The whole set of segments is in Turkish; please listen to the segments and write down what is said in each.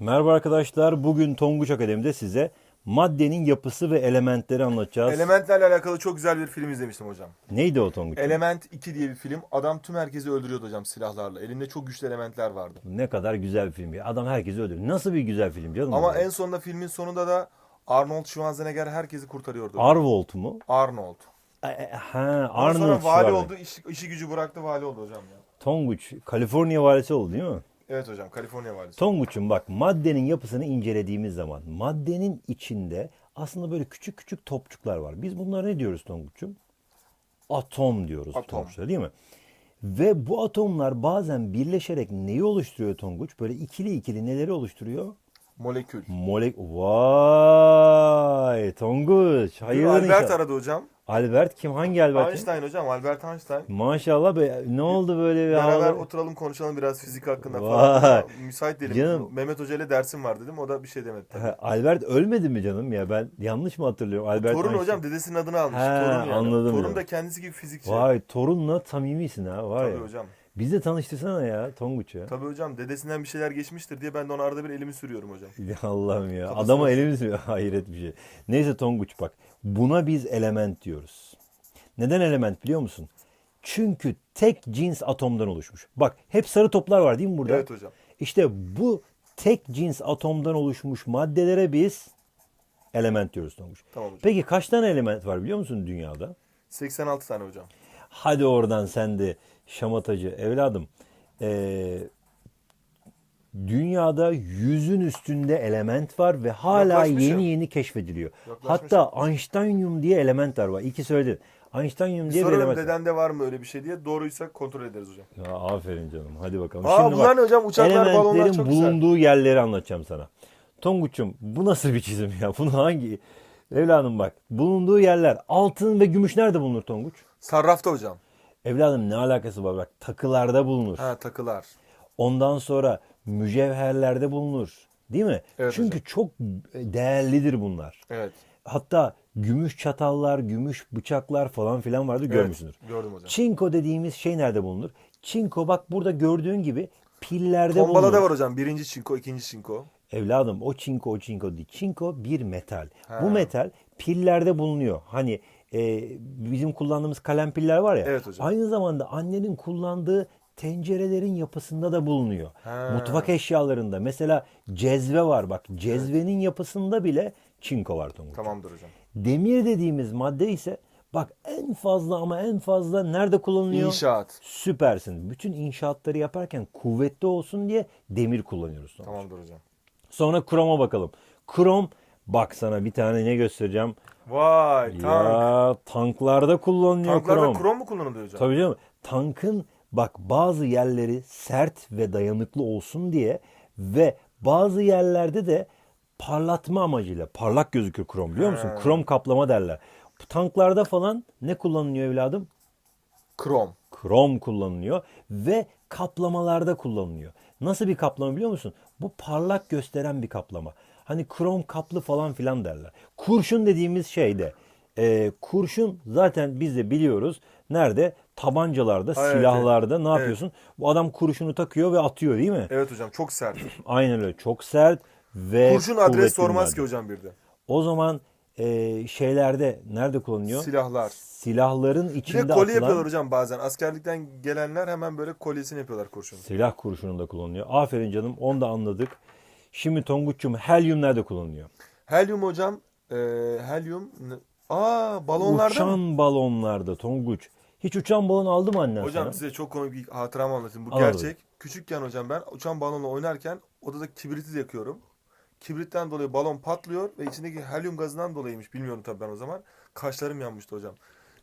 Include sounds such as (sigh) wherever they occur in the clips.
Merhaba arkadaşlar. Bugün Tonguç Akademi'de size maddenin yapısı ve elementleri anlatacağız. Elementlerle alakalı çok güzel bir film izlemiştim hocam. Neydi o Tonguç? Element 2 diye bir film. Adam tüm herkesi öldürüyordu hocam silahlarla. Elinde çok güçlü elementler vardı. ne kadar güzel bir film ya. Adam herkesi öldürüyor. Nasıl bir güzel film canım? Ama en sonunda filmin sonunda da Arnold Schwarzenegger herkesi kurtarıyordu. Arvold mu? Arnold. E, e, Ha, Arnold sonra vali oldu, iş, işi gücü bıraktı vali oldu hocam ya. Tonguç, Kaliforniya valisi oldu değil mi? Evet hocam, Kaliforniya valisi. Tonguç'um bak maddenin yapısını incelediğimiz zaman maddenin içinde aslında böyle küçük küçük topçuklar var. Biz bunlara ne diyoruz Tonguç'um? Atom diyoruz Atom. Tonguç'ta değil mi? Ve bu atomlar bazen birleşerek neyi oluşturuyor Tonguç? Böyle ikili ikili neleri oluşturuyor? Molekül. Molek... Vay Tonguç. Hayırdır Albert inşallah. aradı hocam. Albert kim? Hangi Albert? Einstein hocam, Albert Einstein. Maşallah be. Ne oldu böyle bir Beraber havalar? oturalım konuşalım biraz fizik hakkında Vay. falan. Müsait değilim. Canım. Mehmet Hoca ile dersim var dedim. O da bir şey demedi. tabii. Ha, Albert ölmedi mi canım ya? Ben yanlış mı hatırlıyorum? Albert Torun Einstein. hocam dedesinin adını almış. He, Torun yani. anladım Torun ya. da kendisi gibi fizikçi. Vay torunla samimisin ha var Tabii ya. hocam. Biz de tanıştırsana ya Tonguç ya. Tabii hocam dedesinden bir şeyler geçmiştir diye ben de ona arada bir elimi sürüyorum hocam. (laughs) Ya Allah'ım ya. Kafasına Adama bak. elimiz mi? Hayret bir şey. Neyse Tonguç bak. Buna biz element diyoruz. Neden element biliyor musun? Çünkü tek cins atomdan oluşmuş. Bak hep sarı toplar var değil mi burada? Evet hocam. İşte bu tek cins atomdan oluşmuş maddelere biz element diyoruz Tonguç. Tamam hocam. Peki kaç tane element var biliyor musun dünyada? 86 tane hocam. Hadi oradan sen de şamatacı evladım. Ee, dünyada yüzün üstünde element var ve hala Yaklaşmışım. yeni yeni keşfediliyor. Hatta Einsteinium diye elementler var. İki söyledin. Einsteinium diye bir Sorarım element var. dedende var mı öyle bir şey diye. Doğruysa kontrol ederiz hocam. Ya, aferin canım. Hadi bakalım. Aa, Şimdi bunlar bak, ne hocam? Uçaklar, balonlar elementlerin çok güzel. bulunduğu yerleri anlatacağım sana. Tonguç'um bu nasıl bir çizim ya? (laughs) Bunu hangi... Evladım bak bulunduğu yerler altın ve gümüş nerede bulunur Tonguç? Sarrafta hocam. Evladım ne alakası var? Bak takılarda bulunur. Ha takılar. Ondan sonra mücevherlerde bulunur. Değil mi? Evet Çünkü çok değerlidir bunlar. Evet. Hatta gümüş çatallar, gümüş bıçaklar falan filan vardı. Evet, gördüm hocam. Çinko dediğimiz şey nerede bulunur? Çinko bak burada gördüğün gibi pillerde bulunur. Tombalada var hocam. Birinci çinko, ikinci çinko. Evladım o çinko o çinko değil. Çinko bir metal. Ha. Bu metal pillerde bulunuyor. Hani e, bizim kullandığımız kalem piller var ya. Evet hocam. Aynı zamanda annenin kullandığı tencerelerin yapısında da bulunuyor. Ha. Mutfak eşyalarında mesela cezve var bak. Cezvenin yapısında bile çinko var Tonguç. Tamamdır hocam. Demir dediğimiz madde ise bak en fazla ama en fazla nerede kullanılıyor? İnşaat. Süpersin. Bütün inşaatları yaparken kuvvetli olsun diye demir kullanıyoruz. Tonguç. Tamamdır hocam. Sonra kroma bakalım. Krom bak sana bir tane ne göstereceğim. Vay tank. Ya tanklarda kullanılıyor Tanklarda krom. krom mu kullanılıyor hocam? Tabii canım. Tankın bak bazı yerleri sert ve dayanıklı olsun diye ve bazı yerlerde de parlatma amacıyla parlak gözükür krom biliyor musun? He. Krom kaplama derler. Bu tanklarda falan ne kullanılıyor evladım? Krom. Krom kullanılıyor ve kaplamalarda kullanılıyor. Nasıl bir kaplama biliyor musun? Bu parlak gösteren bir kaplama. Hani krom kaplı falan filan derler. Kurşun dediğimiz şey de e, kurşun zaten biz de biliyoruz. Nerede? Tabancalarda, evet, silahlarda ne evet. yapıyorsun? Bu adam kurşunu takıyor ve atıyor değil mi? Evet hocam çok sert. Aynen öyle. Çok sert ve Kurşun bir adres sormaz madde. ki hocam bir de. O zaman e, şeylerde nerede kullanılıyor? Silahlar. Silahların Bir içinde de kolye atılan... yapıyorlar hocam bazen. Askerlikten gelenler hemen böyle kolyesini yapıyorlar kurşun. Silah kurşununda kullanılıyor. Aferin canım onu da anladık. Şimdi Tonguç'cum helyum nerede kullanılıyor? Helyum hocam. E, helyum. Aa balonlarda mı? uçan balonlarda Tonguç. Hiç uçan balon aldı mı annen Hocam sana? size çok komik bir hatıramı anlatayım. Bu Al gerçek. Küçükken hocam ben uçan balonla oynarken odada kibriti yakıyorum. Kibritten dolayı balon patlıyor ve içindeki helyum gazından dolayıymış. Bilmiyorum tabii ben o zaman. Kaşlarım yanmıştı hocam.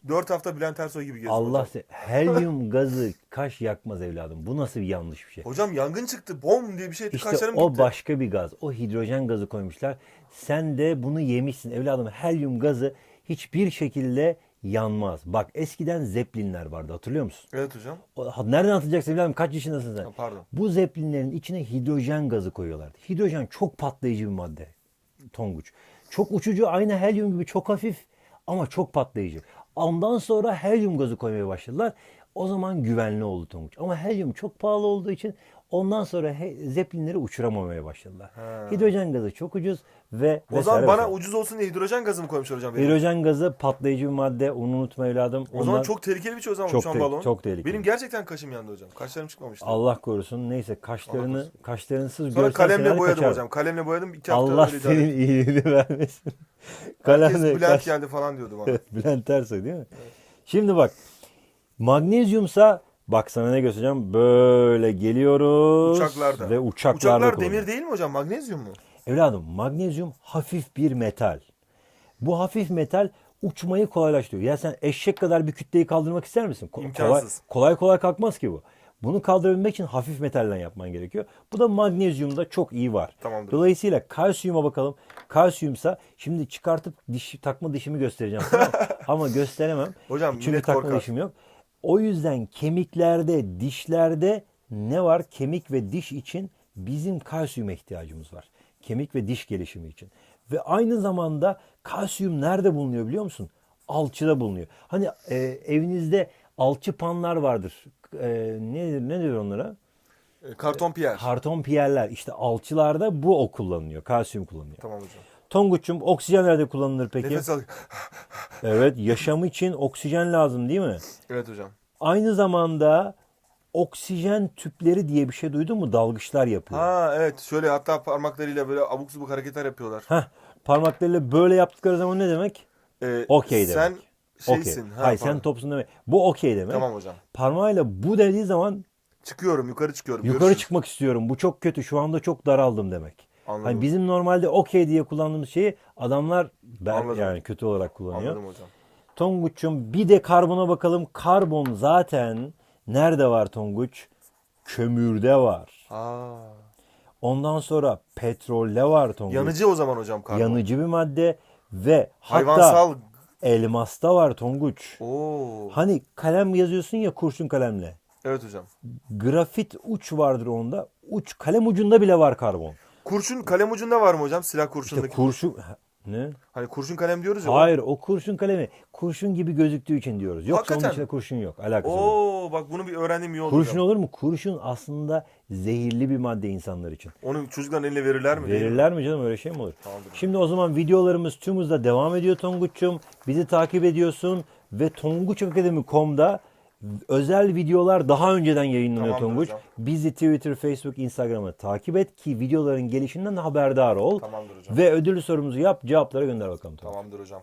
4 hafta Bülent Ersoy gibi gezdim Allah se helyum gazı kaş yakmaz evladım. Bu nasıl bir yanlış bir şey? Hocam yangın çıktı. Bom diye bir şey. İşte Kaşlarım o gitti. başka bir gaz. O hidrojen gazı koymuşlar. Sen de bunu yemişsin evladım. Helyum gazı hiçbir şekilde yanmaz. Bak eskiden zeplinler vardı hatırlıyor musun? Evet hocam. O- Nereden atacaksın evladım? Kaç yaşındasın sen? Ha, pardon. Bu zeplinlerin içine hidrojen gazı koyuyorlardı. Hidrojen çok patlayıcı bir madde. Tonguç. Çok uçucu aynı helyum gibi çok hafif ama çok patlayıcı. Ondan sonra helyum gazı koymaya başladılar. O zaman güvenli oldu Tonguç. Ama helyum çok pahalı olduğu için Ondan sonra he, zeplinleri uçuramamaya başladılar. Ha. Hidrojen gazı çok ucuz ve O zaman bana vesaire. ucuz olsun diye hidrojen gazı mı koymuşlar hocam? benim? Hidrojen gazı patlayıcı bir madde. Onu unutma evladım. O zaman Ondan- çok tehlikeli bir şey o zaman Çok uçan balon. çok tehlikeli. Benim gerçekten kaşım yandı hocam. Kaşlarım çıkmamıştı. Allah korusun. Neyse kaşlarını korusun. kaşlarınsız Sonra görsen kalemle boyadım kaçar. hocam. Kalemle boyadım. iki hafta Allah senin iyiliğini (laughs) vermesin. (laughs) Kalemle Bülent geldi falan diyordu bana. (laughs) Bülent Ersoy değil mi? Şimdi bak. Magnezyumsa bak sana ne göstereceğim. Böyle geliyoruz. Uçaklarda. Ve uçaklarda Uçaklar kullanılıyor. demir değil mi hocam? Magnezyum mu? Evladım magnezyum hafif bir metal. Bu hafif metal uçmayı kolaylaştırıyor. Ya sen eşek kadar bir kütleyi kaldırmak ister misin? Ko- İmkansız. Kolay, kolay kolay kalkmaz ki bu. Bunu kaldırabilmek için hafif metalden yapman gerekiyor. Bu da magnezyumda çok iyi var. Tamamdır. Dolayısıyla kalsiyuma bakalım. Kalsiyumsa şimdi çıkartıp diş, takma dişimi göstereceğim sana. (laughs) Ama gösteremem. Hocam Çünkü takma korkar. dişim yok. O yüzden kemiklerde, dişlerde ne var? Kemik ve diş için bizim kalsiyuma ihtiyacımız var. Kemik ve diş gelişimi için. Ve aynı zamanda kalsiyum nerede bulunuyor biliyor musun? Alçıda bulunuyor. Hani e, evinizde alçı panlar vardır. E, nedir, ne diyor onlara? E, Karton piyer. Karton piyerler. İşte alçılarda bu o kullanılıyor. Kalsiyum kullanılıyor. Tamam hocam. Tonguç'um oksijen nerede kullanılır peki? Nefes al. (laughs) Evet yaşam için oksijen lazım değil mi? Evet hocam. Aynı zamanda oksijen tüpleri diye bir şey duydun mu? Dalgıçlar yapıyor. Ha evet şöyle hatta parmaklarıyla böyle abuk subuk hareketler yapıyorlar. Heh, parmaklarıyla böyle yaptıkları zaman ne demek? Ee, Okey demek. Sen Okey. şeysin. Ha, Hayır sen topsun demek. Bu okey demek. Tamam hocam. Parmağıyla bu dediği zaman Çıkıyorum yukarı çıkıyorum. yukarı Görüşürüz. çıkmak istiyorum. Bu çok kötü. Şu anda çok daraldım demek. Anladım. Hani bizim normalde okey diye kullandığımız şeyi adamlar ben, Anladım. yani kötü olarak kullanıyor. Anladım hocam. Tonguç'um bir de karbona bakalım. Karbon zaten nerede var Tonguç? Kömürde var. Aa. Ondan sonra petrolde var Tonguç. Yanıcı o zaman hocam karbon. Yanıcı bir madde ve hatta Hayvansal. Elmasta var Tonguç. Oo. Hani kalem yazıyorsun ya kurşun kalemle. Evet hocam. Grafit uç vardır onda. Uç kalem ucunda bile var karbon. Kurşun kalem ucunda var mı hocam? Silah İşte kurşundaki. kurşun ne? Hani kurşun kalem diyoruz ya. Hayır o kurşun kalemi kurşun gibi gözüktüğü için diyoruz. Yoksa onun Hakikaten. içinde kurşun yok. Alakası yok. Oo bak bunu bir öğrendim iyi oldu Kurşun olur mu? Kurşun aslında zehirli bir madde insanlar için. Onu çocukların eline verirler mi? değil mi? Verirler mi canım öyle şey mi olur? Tamamdır. Şimdi o zaman videolarımız tüm hızla devam ediyor Tonguç'um. Bizi takip ediyorsun ve tonguçakademi.com'da özel videolar daha önceden yayınlanıyor Tamamdır Tonguç. hocam. Bizi Twitter, Facebook, Instagram'ı takip et ki videoların gelişinden haberdar ol. Tamamdır hocam. Ve ödüllü sorumuzu yap, cevaplara gönder bakalım. Tonguç. Tamamdır hocam.